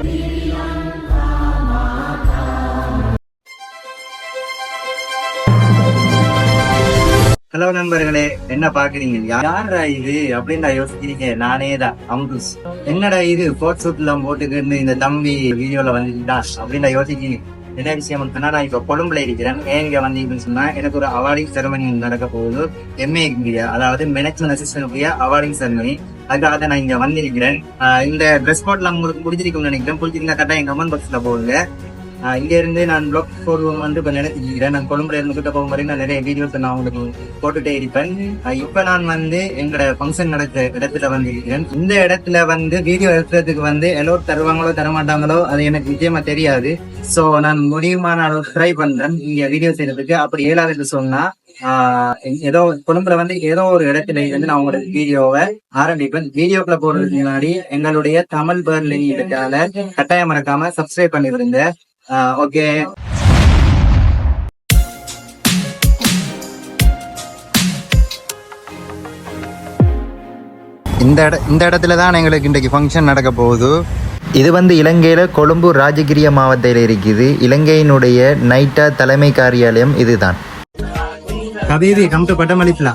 Hello நண்பர்களே. என்ன பாக்குறீங்க யாரா இது? அப்படின்னு நான் யோசிக்கிறீங்க. நானே தான் அம்புஸ் என்னடா இது? போட் சூட் எல்லாம் போட்டுக்கிட்டு இந்த தம்பி வீடியோல வந்துட்டா அப்படின்னு நான் யோசிக்கிறீங்க. என்ன விஷயம்? அப்படின்னா நான் இப்ப கொழும்புல இருக்கிறேன். ஏன் இங்க வந்தீங்கன்னு சொன்னா எனக்கு ஒரு அவார்டிங் செரமனி நடக்க போகுது. எம்ஏ அதாவது மேனேஜ்மெண்ட் அசிஸ்டன்ட் அவார்டிங் செரமனி அதுக்காக தான் நான் இங்க வந்திருக்கிறேன். ஆஹ் இந்த ட்ரெஸ் கோட்ல உங்களுக்கு பிடிச்சிருக்கும்னு நினைக்கிறேன். பிடிச்சிருந்தா கரெக்டா என் கமெண்ட் பாக்ஸ்ல போடுங்க. இங்கேருந்து நான் பிளாக் போடுவோம் வந்து இப்போ நினைச்சிக்கிறேன் நான் கொழும்புல இருந்து கிட்ட போகும் வரைக்கும் நான் நிறைய வீடியோஸ் நான் உங்களுக்கு போட்டுட்டே இருப்பேன். இப்போ நான் வந்து எங்களோட ஃபங்க்ஷன் நடத்த இடத்துல வந்து இருக்கிறேன் இந்த இடத்துல வந்து வீடியோ எடுக்கிறதுக்கு வந்து எல்லோரும் தருவாங்களோ தரமாட்டாங்களோ அது எனக்கு நிச்சயமா தெரியாது. ஸோ நான் முடியுமான அளவு ட்ரை பண்றேன். இங்க வீடியோ செய்யறதுக்கு அப்படி ஏழாவது சொன்னா ஏதோ கொழும்புல வந்து ஏதோ ஒரு இடத்துல இருந்து நான் உங்களோட வீடியோவை ஆரம்பிப்பேன். வீடியோக்குள்ள போறதுக்கு முன்னாடி எங்களுடைய தமிழ் பேர்லி இருக்கால கட்டாயம் மறக்காம சப்ஸ்கிரைப் பண்ணிருந்தேன் ஓகே. இந்த இட இந்த இடத்துல தான் எங்களுக்கு இன்றைக்கு ஃபங்க்ஷன் நடக்க போகுது. இது வந்து இலங்கையில் கொழும்பு ராஜகிரிய மாவட்டத்தில் இருக்குது. இலங்கையினுடைய நைட்டா தலைமை காரியாலயம் இதுதான். கபீவி கம் டு பட்டமளிப்புலா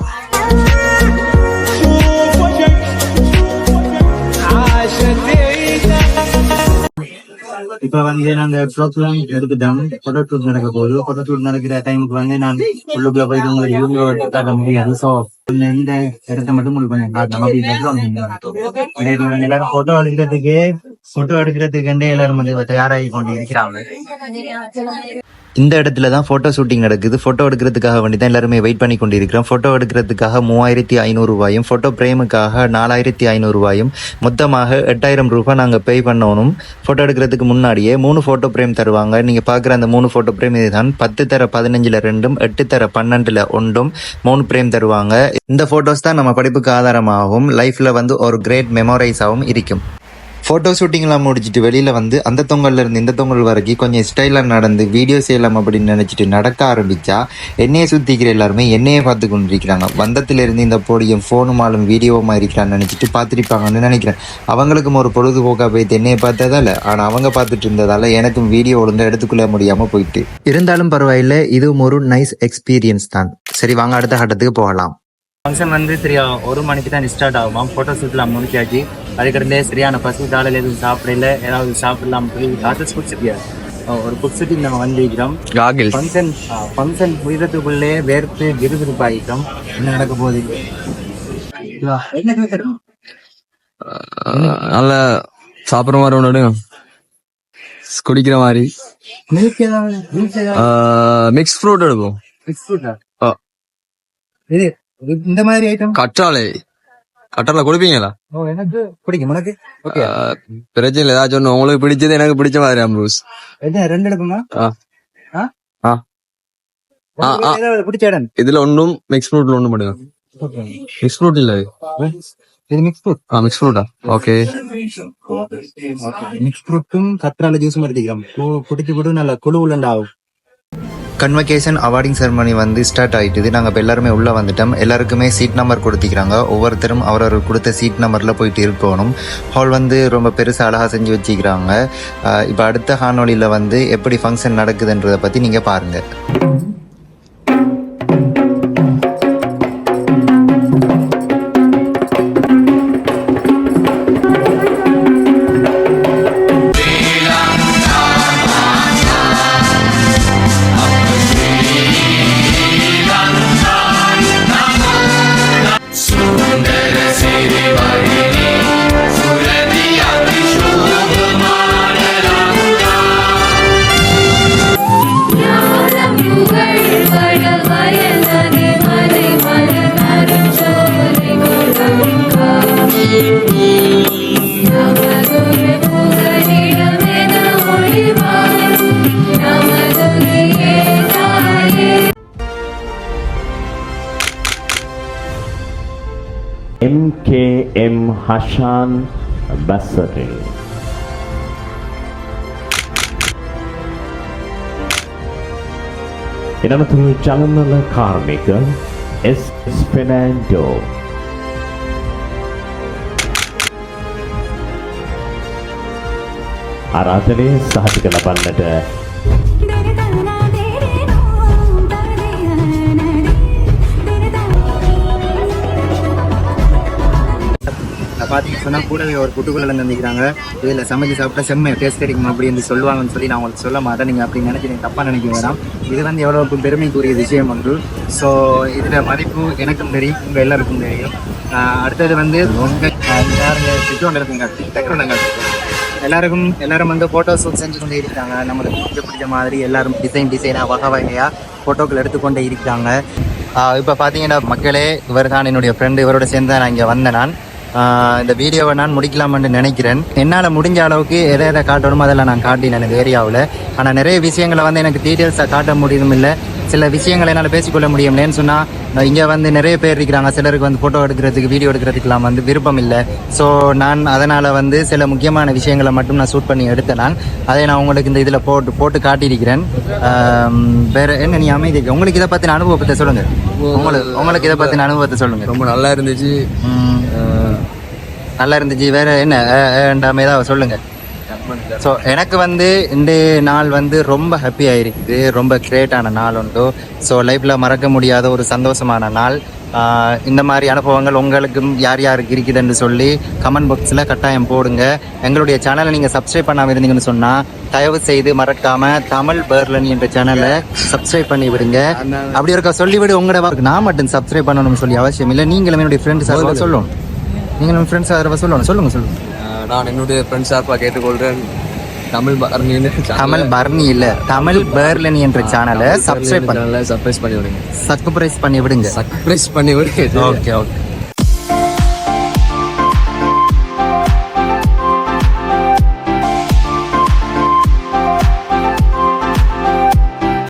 இப்ப வந்து நாங்க ப்ரோக்ராம் எடுத்துட்டோம் போட்டோ ஷூட் நடக்க போகுது. போட்டோ ஷூட் நடக்கிற டைமுக்கு வந்து நான் உள்ளுக்குள்ள போயிட்டு உங்களுக்கு வீடியோ காட்ட முடியாது. சோ இந்த இடத்த மட்டும் உங்களுக்கு கொஞ்சம் காட்டணும். அப்படின்னு எல்லாரும் போட்டோ எடுக்கிறதுக்கு போட்டோ எடுக்கிறதுக்கு எல்லாரும் வந்து தயாராகி கொண்டு இருக்கிறாங்க. இந்த இடத்துல தான் ஃபோட்டோ ஷூட்டிங் நடக்குது. ஃபோட்டோ எடுக்கிறதுக்காக வேண்டி தான் எல்லாருமே வெயிட் பண்ணி கொண்டு இருக்கிறோம் ஃபோட்டோ எடுக்கிறதுக்காக மூவாயிரத்தி ஐநூறு ரூபாயும் ஃபோட்டோ பிரேமுக்காக நாலாயிரத்தி ஐநூறுரூவாயும் மொத்தமாக எட்டாயிரம் ரூபாய் நாங்கள் பே பண்ணணும். ஃபோட்டோ எடுக்கிறதுக்கு முன்னாடியே மூணு ஃபோட்டோ பிரேம் தருவாங்க. நீங்கள் பார்க்குற அந்த மூணு ஃபோட்டோ பிரேம் இதுதான் பத்து தர பதினஞ்சில் ரெண்டும் எட்டு தர பன்னெண்டில் ஒன்றும் மூணு பிரேம் தருவாங்க. இந்த ஃபோட்டோஸ் தான் நம்ம படிப்புக்கு ஆதாரமாகவும் லைஃப்பில் வந்து ஒரு கிரேட் மெமோரைஸாகவும் இருக்கும். ஃபோட்டோ ஷூட்டிங்லாம் முடிச்சுட்டு வெளியில் வந்து அந்த தொங்கல்ல இருந்து இந்த தொங்கல் வரைக்கும் கொஞ்சம் ஸ்டைலாக நடந்து வீடியோ செய்யலாம் அப்படின்னு நினச்சிட்டு நடக்க ஆரம்பித்தா என்னையை சுற்றிக்கிற எல்லாருமே என்னையே பார்த்து கொண்டிருக்கிறாங்க. வந்தத்திலிருந்து இந்த போடியும் ஃபோனுமாலும் வீடியோவுமா இருக்கிறான்னு நினச்சிட்டு பார்த்துருப்பாங்கன்னு நினைக்கிறேன். அவங்களுக்கும் ஒரு பொழுதுபோக்காக போயிட்டு என்னையை பார்த்ததால ஆனால் அவங்க பார்த்துட்டு இருந்ததால் எனக்கும் வீடியோ ஒழுங்காக எடுத்துக்கொள்ள முடியாமல் போயிட்டு. இருந்தாலும் பரவாயில்ல இதுவும் ஒரு நைஸ் எக்ஸ்பீரியன்ஸ் தான். சரி வாங்க அடுத்த கட்டத்துக்கு போகலாம். ஃபங்க்ஷன் வந்து சரியா ஒரு மணிக்கு தான் ஸ்டார்ட் ஆகும். ஃபோட்டோ ஷூட்லாம் முடிச்சாச்சு. அதுக்கடுத்தே சரியான பசி காலையில் எதுவும் சாப்பிடல ஏதாவது சாப்பிடலாம் போய் காசஸ் குடிச்சிருக்கியா? ஒரு புக்ஸுக்கு நம்ம வந்திருக்கிறோம். ஃபங்க்ஷன் ஃபங்க்ஷன் முடிகிறதுக்குள்ளே வேர்த்து விறுவிறுப்பாகிட்டோம் என்ன நடக்க போகுது? நல்ல சாப்பிட்ற மாதிரி ஒன்று குடிக்கிற மாதிரி. மிக்ஸ் ஃப்ரூட் எடுப்போம். இது இது- இந்த மாதிரி ஐட்டம் கற்றாழை. கற்றாழை குடிப்பீங்களா? எனக்கு பிடிக்கும். உனக்கு? பிரச்சனை ஏதாச்சும் ஒன்று உங்களுக்கு பிடிச்சது எனக்கு பிடிச்ச மாதிரி அம்ரூஸ் என்ன ரெண்டு. ஏதாவது பிடிச்ச இடம் இதுல ஒன்றும் மிக்ஸ் ஃப்ரூட்ல ஒன்றும் பண்ணுங்க மிக்ஸ் ஃப்ரூட் இல்ல இது. மிக்ஸ் ஃப்ரூட் ஆ மிக்ஸ் ஃப்ரூட்டா ஓகே மிக்ஸ் ஃப்ரூட்டும் கத்திரால ஜூஸும் எடுத்துக்கலாம் குடிச்சு போட்டு நல்ல குழு உள்ளண்டாகும் கன்வகேஷன் அவார்டிங் செரமனி வந்து ஸ்டார்ட் ஆயிட்டுது. நாங்கள் இப்போ எல்லாருமே உள்ளே வந்துட்டோம். எல்லாருக்குமே சீட் நம்பர் கொடுத்திக்கிறாங்க ஒவ்வொருத்தரும் அவர் கொடுத்த சீட் நம்பரில் போயிட்டு இருக்கணும். ஹால் வந்து ரொம்ப பெருசாக அழகாக செஞ்சு வச்சுக்கிறாங்க இப்போ அடுத்த ஹானொலியில் வந்து எப்படி ஃபங்க்ஷன் நடக்குதுன்றதை பற்றி நீங்கள் பாருங்கள் এম হাসান বাসারে එනමතුරු චලනල කාර්මික එස් ස්පෙනන්ඩෝ ආරාධනය සහතික ලබන්නට பார்த்தீங்க சொன்னா கூடவே ஒரு புட்டுக்குள்ள நினைக்கிறாங்க இதில் சமைச்சு சாப்பிட்டா செம்மை டேஸ்ட் அடிக்கும் அப்படின்னு சொல்லுவாங்கன்னு சொல்லி நான் உங்களுக்கு சொல்ல மாட்டேன். நீங்கள் அப்படி நீங்கள் தப்பாக நினைக்க வேணாம். இது வந்து எவ்வளோ பெருமைக்குரிய விஷயம் ஒன்று. ஸோ இதில் மதிப்பு எனக்கும் தெரியும் உங்கள் எல்லாருக்கும் தெரியும். அடுத்தது வந்து உங்கள் சித்தோண்டு இருக்குங்க. டெக்ரோண்டுங்க எல்லாருக்கும் எல்லாரும் வந்து ஃபோட்டோ ஷூட் செஞ்சு கொண்டே இருக்காங்க நம்மளுக்கு பிடிச்ச பிடிச்ச மாதிரி எல்லாரும் டிசைன் டிசைனாக வகை வகையாக ஃபோட்டோக்கள் எடுத்துக்கொண்டே இருக்காங்க இப்போ பார்த்தீங்கன்னா மக்களே இவர் தான் என்னுடைய ஃப்ரெண்டு இவரோட சேர்ந்து நான் இங்கே வந்தேன் நான். இந்த வீடியோவை நான் முடிக்கலாம்னு நினைக்கிறேன். என்னால் முடிஞ்ச அளவுக்கு எதை எதை காட்டணுமோ அதெல்லாம் நான் காட்டினேன் எனக்கு ஏரியாவில் ஆனால் நிறைய விஷயங்களை வந்து எனக்கு டீட்டெயில்ஸாக காட்ட முடியும் இல்லை. சில விஷயங்களை என்னால் பேசிக்கொள்ள முடியும் ஏன்னு சொன்னால் இங்கே வந்து நிறைய பேர் இருக்கிறாங்க. சிலருக்கு வந்து ஃபோட்டோ எடுக்கிறதுக்கு வீடியோ எடுக்கிறதுக்கெல்லாம் வந்து விருப்பம் இல்லை. ஸோ நான் அதனால் வந்து சில முக்கியமான விஷயங்களை மட்டும் நான் ஷூட் பண்ணி எடுத்தேன் நான். அதை நான் உங்களுக்கு இந்த இதில் போட்டு போட்டு காட்டியிருக்கிறேன். வேற என்ன நீ அமைதி? உங்களுக்கு இதை பற்றின அனுபவத்தை சொல்லுங்கள் உங்களுக்கு உங்களுக்கு இதை பற்றின அனுபவத்தை சொல்லுங்கள் ரொம்ப நல்லா இருந்துச்சு. நல்லா இருந்துச்சு. வேற என்ன? ஏதாவது ஏதாவது சொல்லுங்க. ஸோ எனக்கு வந்து இந்த நாள் வந்து ரொம்ப ஹாப்பியாக இருக்குது ரொம்ப கிரேட்டான நாள் உண்டு. ஸோ லைஃப்பில் மறக்க முடியாத ஒரு சந்தோஷமான நாள். இந்த மாதிரி அனுபவங்கள் உங்களுக்கும் யார் யாருக்கு இருக்குதுன்னு சொல்லி கமெண்ட் பாக்ஸில் கட்டாயம் போடுங்க. எங்களுடைய சேனலை நீங்கள் சப்ஸ்கிரைப் பண்ணாமல் இருந்தீங்கன்னு சொன்னால் தயவு செய்து மறக்காம தமிழ் பேர்லன் என்ற சேனலை சப்ஸ்கிரைப் பண்ணி விடுங்க. அப்படி இருக்க சொல்லிவிடு உங்களோட நான் மட்டும் சப்ஸ்கிரைப் பண்ணணும்னு சொல்லி அவசியம் இல்லை. நீங்களும் என்னுடைய ஃப்ரெண்ட்ஸ் சார்பாக சொல்லணும் நீங்களும் ஃப்ரெண்ட்ஸ் சார்பாக சொல்லணும் சொல்லுங்க சொல்லுங்க. அஹ் நான் என்னுடைய ஃப்ரெண்ட்ஸ் சார்பாக கேட்டுக்கொள்கிறேன் தமிழ் பரணின்னு தமிழ் பர்னி இல்ல. தமிழ் பேர்லனி என்ற சேனலை சப்ஸ்கிரைப் பண்ண. சர்ப்ரைஸ் பண்ணி விடுங்க. சப்ஸ்கிரைப் பண்ணி விடுங்க. சர்ப்ரைஸ் பண்ணி விடுங்க. Okay okay